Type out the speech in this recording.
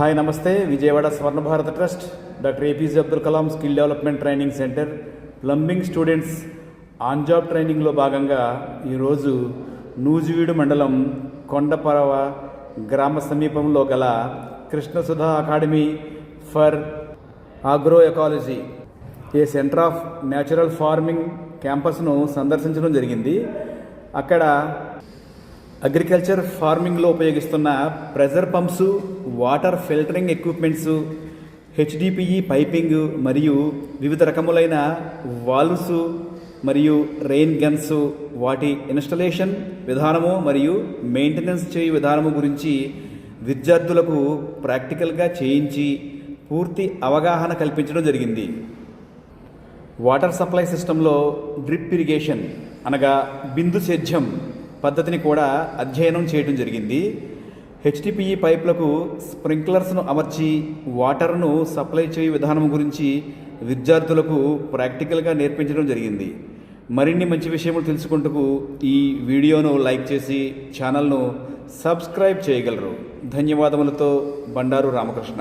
Hi నమస్తే. Vijayawada Swarna Bharat trust doctor APJ Abdul Kalam skill development training centre plumbing students on job ట్రైనింగ్లో భాగంగా ఈరోజు నూజివీడు మండలం కొండపరవ గ్రామ సమీపంలో గల Krishnasudha academy for agro ecology a centre of natural farming క్యాంపస్ను సందర్శించడం జరిగింది. అక్కడ అగ్రికల్చర్ ఫార్మింగ్లో ఉపయోగిస్తున్న pressure pumps water filtering equipments HDPE piping మరియు వివిధ రకములైన వాల్వ్స్ మరియు రెయిన్ గన్స్ వాటి ఇన్స్టలేషన్ విధానము మరియు మెయింటెనెన్స్ చేయు విధానము గురించి విద్యార్థులకు ప్రాక్టికల్గా చేయించి పూర్తి అవగాహన కల్పించడం జరిగింది. వాటర్ సప్లై సిస్టంలో డ్రిప్ ఇరిగేషన్ అనగా బిందు సేద్యం పద్ధతిని కూడా అధ్యయనం చేయడం జరిగింది. హెచ్డిపిఈ పైప్లకు స్ప్రింక్లర్స్ను అమర్చి వాటర్ను సప్లై చేయు విధానం గురించి విద్యార్థులకు ప్రాక్టికల్గా నేర్పించడం జరిగింది. మరిన్ని మంచి విషయములు తెలుసుకుంటూ ఈ వీడియోను లైక్ చేసి ఛానల్ను సబ్స్క్రైబ్ చేయగలరు. ధన్యవాదములతో బండారు రామకృష్ణ.